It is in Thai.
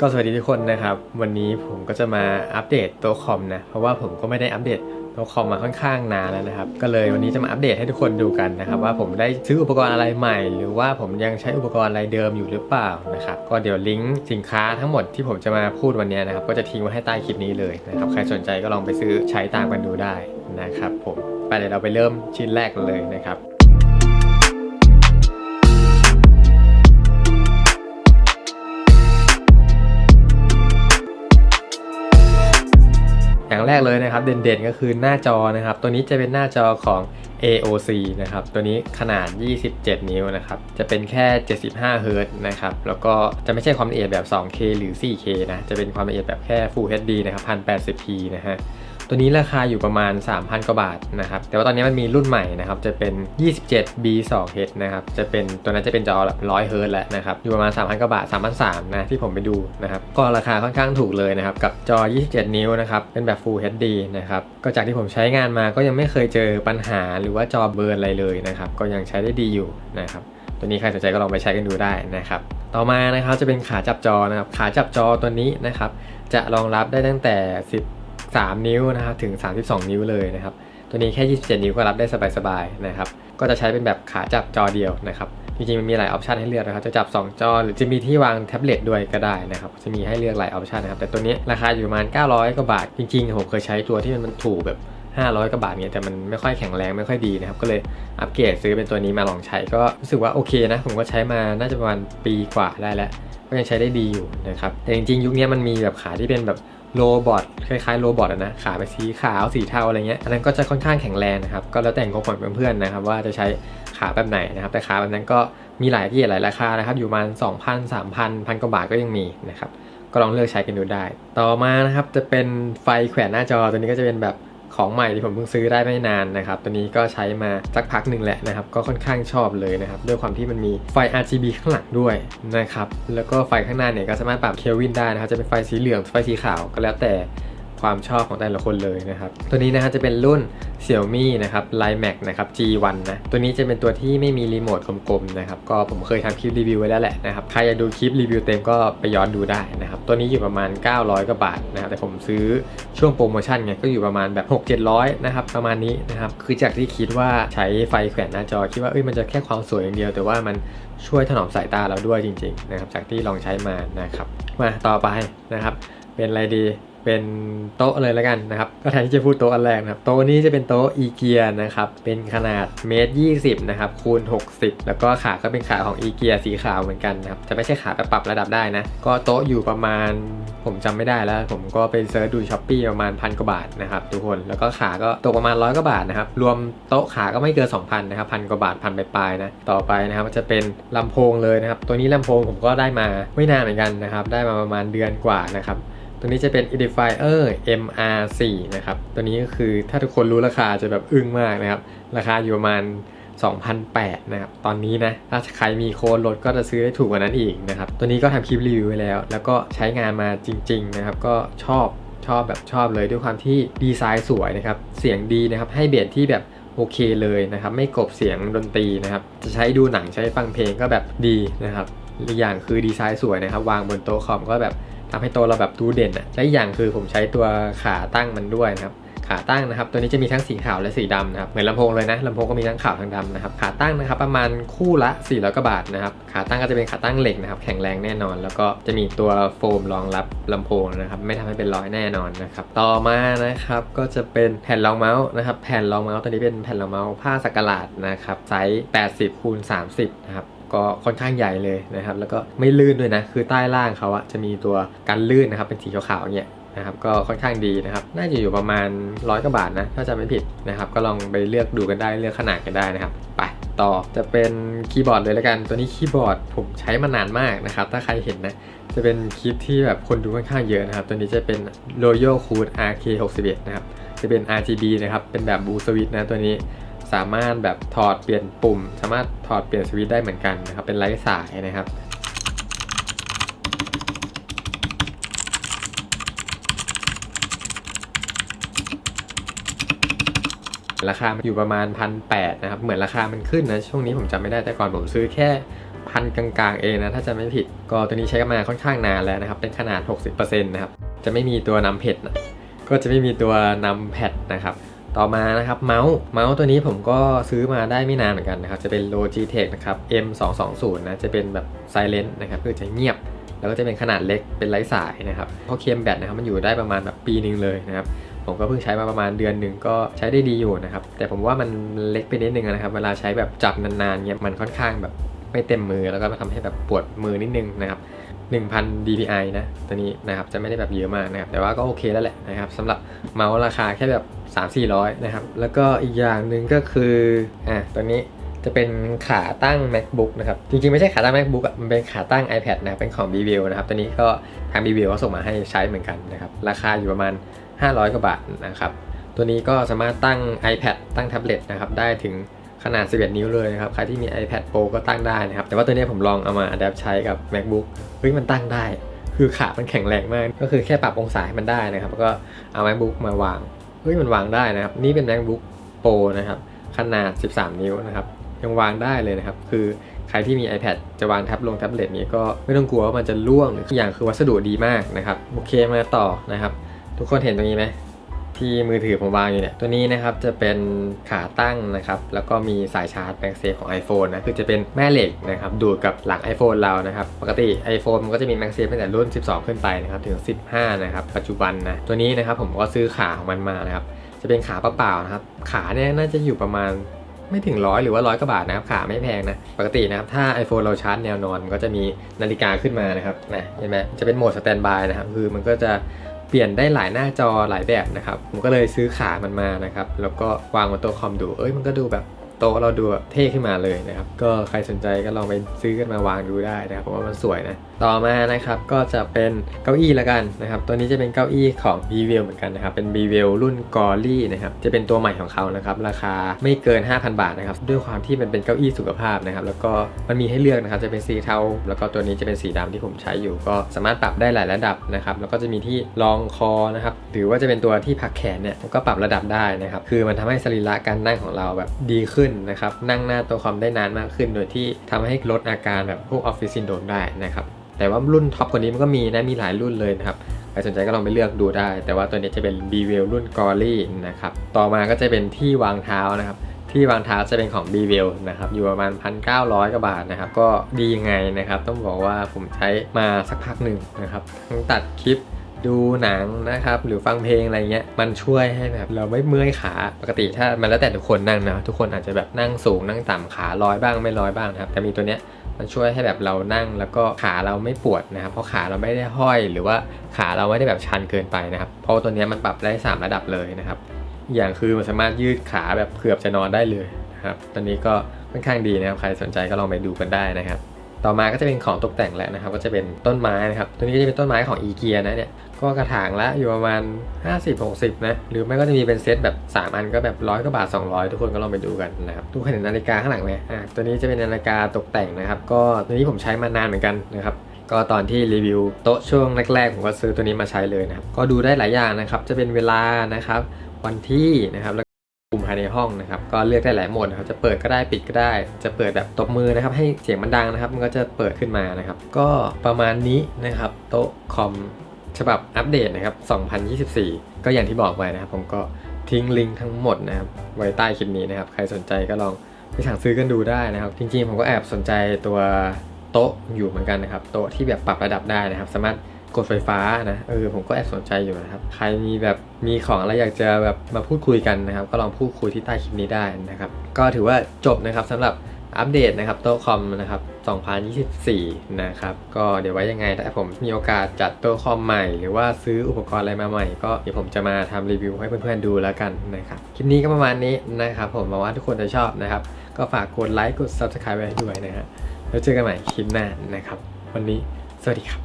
ก็สวัสดีทุกคนนะครับ วันนี้ผมก็จะมาอัปเดตตัวคอมนะ เพราะว่าผมก็ไม่ได้อัปเดตตัวคอมมาค่อนข้างนานแล้วนะครับ ก็เลยวันนี้จะมาอัปเดตให้ทุกคนดูกันนะครับ ว่าผมได้ซื้ออุปกรณ์อะไรใหม่ หรือว่าผมยังใช้อุปกรณ์อะไรเดิมอยู่หรือเปล่านะครับก็เดี๋ยวลิงก์สินค้าทั้งหมดที่ผมจะมาพูดวันนี้นะครับ ก็จะทิ้งไว้ให้ใต้คลิปนี้เลยนะครับใครสนใจก็ลองไปซื้อใช้ตามกันดูได้นะครับผมไปเดี๋ยวเราไปเริ่มชิ้นแรกเลยนะครับ อย่างแรกเลยนะครับ เด่นๆก็คือหน้าจอนะครับ ตัวนี้จะเป็นหน้าจอของ AOC นะครับ ตัวนี้ขนาด 27 นิ้วนะครับ จะเป็นแค่ 75เฮิรตซ์นะครับ แล้วก็จะไม่ใช่ความละเอียดแบบ 2K หรือ 4K นะ จะเป็นความละเอียดแบบแค่ Full HD นะครับ 1080p นะฮะ ตัวนี้ราคาอยู่ประมาณ 3,000 กว่าบาทนะครับ แต่ว่าตอนนี้มันมีรุ่นใหม่นะครับ จะเป็น 27B2H นะครับ จะเป็นตัวนั้นจะเป็นจอแบบ100เฮิร์ตแล้วนะครับ อยู่ประมาณ 3,000 กว่าบาท 3,300นะที่ผมไปดูนะครับ ก็ราคาค่อนข้างถูกเลยนะครับ กับจอ 27 นิ้วนะครับ เป็นแบบ Full HD นะครับ ก็จากที่ผมใช้งานมาก็ยังไม่เคยเจอปัญหาหรือว่าจอเบิร์นอะไรเลยนะครับ ก็ยังใช้ได้ดีอยู่นะครับ ตัวนี้ใครสนใจก็ลองไปใช้กันดูได้นะครับต่อมานะครับจะเป็นขาจับจอนะครับ ขาจับจอตัวนี้นะครับ จะรองรับได้ตั้งแต่ 3 นิ้วนะครับถึง 32 นิ้วเลยนะครับ ตัวนี้แค่ 27 นิ้วก็รับได้สบายๆนะครับ ก็จะใช้เป็นแบบขาจับจอเดียวนะครับ จริงๆมันมีหลายออปชันให้เลือกนะครับ จะจับ 2 จอ หรือจะมีที่วางแท็บเล็ตด้วยก็ได้นะครับ จะมีให้เลือกหลายออปชันนะครับ แต่ตัวนี้ราคาอยู่ประมาณ 900 กว่าบาท จริงๆผมเคยใช้ตัวที่มันถูกแบบ500กว่าบาทเนี่ยแต่มันไม่ค่อยแข็งแรงไม่ค่อยดีนะครับ ก็เลยอัปเกรดซื้อเป็นตัวนี้มาลองใช้ก็รู้สึกว่าโอเคนะ ผมก็ใช้มาน่าจะประมาณปีกว่าได้แล้ว ก็ยังใช้ได้ดีอยู่นะครับแต่จริงๆ ยุคนี้มันมีแบบขาที่เป็นแบบ โรบอทคล้ายๆโรบอทอะนะขาเป็นสีขาวสีเทาอะไรเงี้ยอันนั้นก็จะค่อนข้างแข็งแรงนะครับก็แล้วแต่งบของเพื่อนๆนะครับว่าจะใช้ขาแบบไหนนะครับแต่ขาแบบนั้นก็มีหลายที่หลายราคานะครับอยู่ประมาณ2,000 3,000พันกว่าบาทก็ยังมีนะครับก็ลองเลือกใช้กันดูได้ ต่อมานะครับจะเป็นไฟแขวนหน้าจอตัวนี้ก็จะเป็นแบบ ของใหม่ที่ผมเพิ่งซื้อได้ไม่นานนะครับตัวนี้ก็ใช้มาสักพักหนึ่งแหละนะครับก็ค่อนข้างชอบเลยนะครับด้วยความที่มันมีไฟ RGB ข้างหลังด้วยนะครับแล้วก็ไฟข้างหน้าเนี่ยก็สามารถปรับเคลวินได้นะครับจะเป็นไฟสีเหลืองไฟสีขาวก็แล้วแต่ ความชอบของแต่ละคนเลยนะครับ ตัวนี้นะฮะจะเป็นรุ่น Xiaomi นะครับ Line Max นะครับ G1 นะ ตัวนี้จะเป็นตัวที่ไม่มีรีโมทกลมๆนะครับ ก็ผมเคยทำคลิปรีวิวไว้แล้วแหละนะครับ ใครอยากดูคลิปรีวิวเต็มก็ไปย้อนดูได้นะครับ ตัวนี้อยู่ประมาณ 900 กว่าบาทนะครับ แต่ผมซื้อช่วงโปรโมชั่นไง ก็อยู่ประมาณแบบ 6 700นะครับ ประมาณนี้นะครับ คือจากที่คิดว่าใช้ไฟแขวนหน้าจอ คิดว่าเอ้ยมันจะแค่ความสวยอย่างเดียว แต่ว่ามันช่วยถนอมสายตาเราด้วยจริงๆนะครับ จากที่ลองใช้มานะครับ มาต่อไปนะครับ เป็นอะไรดี เป็นโต๊ะเลยแล้วกันนะครับ ก็แทนที่จะพูดโต๊ะอันแรกนะครับ โต๊ะนี้จะเป็นโต๊ะอีเกียนะครับ เป็นขนาดเมตรยี่สิบนะครับคูณ 60 แล้วก็ขาก็เป็นขาของอีเกียสีขาวเหมือนกันนะครับ จะไม่ใช่ขาแบบปรับระดับได้นะ ก็โต๊ะอยู่ประมาณผมจำไม่ได้แล้ว ผมก็ไปเซิร์ชดูช้อปปี้ประมาณพันกว่าบาทนะครับทุกคน แล้วก็ขาก็ตกประมาณร้อยกว่าบาทนะครับ รวมโต๊ะขาก็ไม่เกิน2,000นะครับพันกว่าบาทพันปลายๆนะ ต่อไปนะครับจะเป็นลำโพงเลยนะครับ ตัวนี้ลำโพงผมก็ได้มาไม่นานเหมือนกันนะครับ ได้มาประมาณเดือนกว่านะครับ ตัวนี้จะเป็น Edifier MR4 นะครับ ตัวนี้ก็คือถ้าทุกคนรู้ราคาจะแบบอึ้งมากนะครับ ราคาอยู่ประมาณ2,008นะครับ ตอนนี้นะ ถ้าใครมีโค้ดลดก็จะซื้อได้ถูกกว่านั้นอีกนะครับ ตัวนี้ก็ทำคลิปรีวิวไว้แล้ว แล้วก็ใช้งานมาจริง ๆ นะครับ ก็ชอบ ชอบแบบชอบเลยด้วยความที่ดีไซน์สวยนะครับ เสียงดีนะครับ ให้เบสที่แบบโอเคเลยนะครับ ไม่กบเสียงดนตรีนะครับ จะใช้ดูหนังใช้ฟังเพลงก็แบบดีนะครับอีกอย่างคือดีไซน์สวยนะครับ วางบนโต๊ะคอมก็แบบทำให้โต๊ะเราแบบดูเด่นอะและอย่างคือผมใช้ตัวขาตั้งมันด้วยนะครับขาตั้งนะครับ ตัวนี้จะมีทั้งสีขาวและสีดำนะครับ เหมือนลำโพงเลยนะลำโพงก็มีทั้งขาวทั้งดำนะครับ ขาตั้งนะครับ ประมาณคู่ละ400กว่าบาทนะครับ ขาตั้งก็จะเป็นขาตั้งเหล็กนะครับ แข็งแรงแน่นอน แล้วก็จะมีตัวโฟมรองรับลำโพงนะครับ ไม่ทำให้เป็นรอยแน่นอนนะครับ ต่อมานะครับ ก็จะเป็นแผ่นรองเมาส์นะครับ แผ่นรองเมาส์ตัวนี้เป็นแผ่นรองเมาส์ผ้าสักหลาดนะครับ ไซส์ 80คูณ30 นะครับก็ค่อนข้างใหญ่เลยนะครับ แล้วก็ไม่ลื่นด้วยนะ คือใต้ล่างเขาอะจะมีตัวกันลื่นนะครับ เป็นสีขาวๆเงี้ยนะครับก็ค่อนข้างดีนะครับ น่าจะอยู่ประมาณร้อยกว่าบาทนะถ้าจะไม่ผิดนะครับ ก็ลองไปเลือกดูกันได้เลือกขนาดกันได้นะครับ ไปต่อจะเป็นคีย์บอร์ดเลยแล้วกัน ตัวนี้คีย์บอร์ดผมใช้มานานมากนะครับ ถ้าใครเห็นนะจะเป็นคลิปที่แบบคนดูค่อนข้างเยอะนะครับ ตัวนี้จะเป็น Royal Cool RK61 นะครับจะเป็น RGB นะครับเป็นแบบบูสวิตนะตัวนี้ สามารถแบบถอดเปลี่ยนปุ่ม สามารถถอดเปลี่ยนสวิตช์ได้เหมือนกันนะครับเป็นไร้สายนะครับราคาอยู่ประมาณพันแนะครับ เหมือนราคามันขึ้นนะ ช่วงนี้ผมจำไม่ได้แต่ก่อนผมซื้อแค่พันกลางๆเองนะ ถ้าจะไม่ผิด ก็ตัวนี้ใช้กันมาค่อนข้างนานแล้วนะครับ เป็นขนาด 60%นะครับ จะไม่มีตัวนำเพชรนะก็จะไม่มีตัวนำแพดนะครับ ต่อมานะครับเมาส์เมาส์ตัวนี้ผมก็ซื้อมาได้ไม่นานเหมือนกันนะครับ จะเป็น Logitech นะครับ M220 นะจะเป็นแบบ Silent นะครับคือจะเงียบ แล้วก็จะเป็นขนาดเล็กเป็นไร้สายนะครับเพราะเคมแบตนะครับมันอยู่ได้ประมาณแบบปีนึงเลยนะครับผมก็เพิ่งใช้มาประมาณเดือนหนึ่งก็ใช้ได้ดีอยู่นะครับ แต่ผมว่ามันเล็กไปนิดนึงนะครับ เวลาใช้แบบจับนานๆเนี่ยมันค่อนข้างแบบไม่เต็มมือแล้วก็ทำให้แบบปวดมือนิดนึงนะครับ 1,000 dpi นะตัวนี้นะครับจะไม่ได้แบบเยอะมากนะครับแต่ว่าก็โอเคแล้วแหละนะครับสำหรับเมาส์ราคาแค่แบบ 3-400 นะครับ แล้วก็อีกอย่างหนึ่งก็คืออะตัวนี้จะเป็นขาตั้ง macbook นะครับ จริงๆ ไม่ใช่ขาตั้ง macbook อะมันเป็นขาตั้ง ipad นะเป็นของ b v i e w นะครับ ตัวนี้ก็ทาง b v i e w เขาส่งมาให้ใช้เหมือนกันนะครับ ราคาอยู่ประมาณ 500 กว่าบาทนะครับ ตัวนี้ก็สามารถตั้ง iPad ตั้งแท็บเล็ตนะครับ ได้ถึง ขนาด 11 นิ้วเลยนะครับ ใครที่มี iPad Pro ก็ตั้งได้นะครับ แต่ว่าตัวนี้ผมลองเอามา adapt ใช้กับ MacBook เฮ้ยมันตั้งได้ คือขา มันแข็งแรงมาก ก็คือแค่ปรับองศาให้มันได้นะครับ แล้วก็เอา MacBook มาวาง เฮ้ยมันวางได้นะครับ นี่เป็น MacBook Pro นะครับ ขนาด 13 นิ้วนะครับ ยังวางได้เลยนะครับ คือใครที่มี iPad จะวางแท็บลงแท็บเล็ตนี้ก็ไม่ต้องกลัวว่ามันจะล่วงหรืออย่างคือวัสดุดีมากนะครับ โอเคมาต่อนะครับ ทุกคนเห็นตรงนี้ไหม ที่มือถือผมวางอยู่เนี่ย ตัวนี้นะครับจะเป็นขาตั้งนะครับ แล้วก็มีสายชาร์จแบงเซฟของ iPhone นะ คือจะเป็นแม่เหล็กนะครับ ดูดกับหลัง iPhone เรานะครับ ปกติ iPhone มันก็จะมีแบงเซฟตั้งแต่รุ่น 12 ขึ้นไปนะครับ ถึง 15 นะครับ ปัจจุบันนะ ตัวนี้นะครับผมก็ซื้อขาของมันมานะครับ จะเป็นขาเปล่าๆนะครับ ขาเนี่ยน่าจะอยู่ประมาณไม่ถึงร้อยหรือว่าร้อยกว่าบาทนะครับขาไม่แพงนะ ปกตินะครับ ถ้า iPhone เราชาร์จแนวนอน มันก็จะมีนาฬิกาขึ้นมานะครับนะเห็นไหมจะเป็นโหมดสแตนบายนะครับ คือมันก็จะ ปลี่ยนได้หลายหน้าจอหลายแบบนะครับ ผมก็เลยซื้อขามันมานะครับ แล้วก็วางบนโต๊ะคอมดู เอ้ยมันก็ดูแบบโต๊ะเราดูแบบเท่ขึ้นมาเลยนะครับ ก็ใครสนใจก็ลองไปซื้อกันมาวางดูได้นะครับ เพราะว่ามันสวยนะต่อมานะครับก็จะเป็นเก้าอี้ละกันนะครับ ตัวนี้จะเป็นเก้าอี้ของ b v i e w เหมือนกันนะครับ เป็น b v i e w รุ่น g o r l y นะครับ จะเป็นตัวใหม่ของเขานะครับ ราคาไม่เกิน 5,000 บาทนะครับ ด้วยความที่มันเป็นเก้าอี้สุขภาพนะครับ แล้วก็มันมีให้เลือกนะครับ จะเป็นสีเทา แล้วก็ตัวนี้จะเป็นสีดำที่ผมใช้อยู่ ก็สามารถปรับได้หลายระดับนะครับ แล้วก็จะมีที่รองคอนะครับ หรือว่าจะเป็นตัวที่พักแขนเนี่ยก็ปรับระดับได้นะครับ คือมันทำให้สรีระการนั่งของเราแบบดีขึ้นนะครับ นั่งหน้าตัวคอมได้นานมากขึ้น โดยที่ทำให้ลดอาการแบบพวกออฟฟิศซินโดรมได้นะครับแต่ว่ารุ่นท็อปกว่านี้มันก็มีนะ มีหลายรุ่นเลยนะครับ ใครสนใจก็ลองไปเลือกดูได้ แต่ว่าตัวนี้จะเป็น b w e l รุ่น g o r l y นะครับ ต่อมาก็จะเป็นที่วางเท้านะครับ ที่วางเท้าจะเป็นของ b w e l นะครับ อยู่ประมาณ 1,900กว่าบาทนะครับ ก็ดียังไงนะครับ ต้องบอกว่าผมใช้มาสักพักหนึ่งนะครับ ทั้งตัดคลิปดูหนังนะครับหรือฟังเพลงอะไรเงี้ยมันช่วยให้แบบเราไม่เมื่อยขาปกติถ้ามันแล้วแต่ทุกคนนั่งนะทุกคนอาจจะแบบนั่งสูงนั่งต่ำขาลอยบ้างไม่ลอยบ้างนะครับแต่มีตัวเนี้ย มันช่วยให้แบบเรานั่งแล้วก็ขาเราไม่ปวดนะครับ เพราะขาเราไม่ได้ห้อยหรือว่าขาเราไม่ได้แบบชันเกินไปนะครับ เพราะตัวนี้มันปรับได้ 3 ระดับเลยนะครับ อย่างคือมันสามารถยืดขาแบบเกือบจะนอนได้เลยนะครับตัวนี้ก็ค่อนข้างดีนะครับ ใครสนใจก็ลองไปดูกันได้นะครับ ต่อมาก็จะเป็นของตกแต่งแหละนะครับ ก็จะเป็นต้นไม้นะครับ ตัวนี้ก็จะเป็นต้นไม้ของอีเกียนะเนี่ย ก็กระถางละอยู่ประมาณ 50-60 นะ หรือไม่ก็จะมีเป็นเซตแบบ 3 อันก็แบบร้อยกว่าบาท 200 ทุกคนก็ลองไปดูกันนะครับทุกคนเห็นนาฬิกาข้างหลังไหมอ่าตัวนี้จะเป็นนาฬิกาตกแต่งนะครับ ก็ตัวนี้ผมใช้มานานเหมือนกันนะครับก็ตอนที่รีวิวโต๊ะช่วงแรกๆ ผมก็ซื้อตัวนี้มาใช้เลยนะครับ ก็ดูได้หลายอย่างนะครับ จะเป็นเวลานะครับ วันที่นะครับแล้วปุ่มภายในห้องนะครับ ก็เลือกได้หลายโหมดนะครับ จะเปิดก็ได้ปิดก็ได้ จะเปิดแบบตบมือนะครับ ให้เสียงมันดังนะครับ มันก็จะเปิดขึ้นมานะครับ ก็ประมาณนี้นะครับ โต๊ะคอม ฉบับอัปเดตนะครับ 2024 ก็อย่างที่บอกไปนะครับ ผมก็ทิ้งลิงก์ทั้งหมดนะครับ ไว้ใต้คลิปนี้นะครับ ใครสนใจก็ลองไปสั่งซื้อกันดูได้นะครับ จริงๆ ผมก็แอบสนใจตัวโต๊ะอยู่เหมือนกันนะครับ โต๊ะที่แบบปรับระดับได้นะครับ สามารถกดไฟฟ้านะเออผมก็แอบสนใจอยู่นะครับ ใครมีแบบมีของอะไรอยากจะแบบมาพูดคุยกันนะครับ ก็ลองพูดคุยที่ใต้คลิปนี้ได้นะครับ ก็ถือว่าจบนะครับสำหรับ อัปเดตนะครับโต๊ะคอมนะครับ 2024 นะครับ ก็เดี๋ยวไว้ยังไงถ้าผมมีโอกาสจัดโต๊ะคอมใหม่ หรือว่าซื้ออุปกรณ์อะไรมาใหม่ ก็เดี๋ยวผมจะมาทำรีวิวให้เพื่อนๆดูแล้วกันนะครับ คลิปนี้ก็ประมาณนี้นะครับ ผมหวังว่าทุกคนจะชอบนะครับ ก็ฝากกดไลค์กด subscribe ไว้ด้วยนะฮะแล้วเจอกันใหม่คลิปหน้านะครับ วันนี้สวัสดีครับ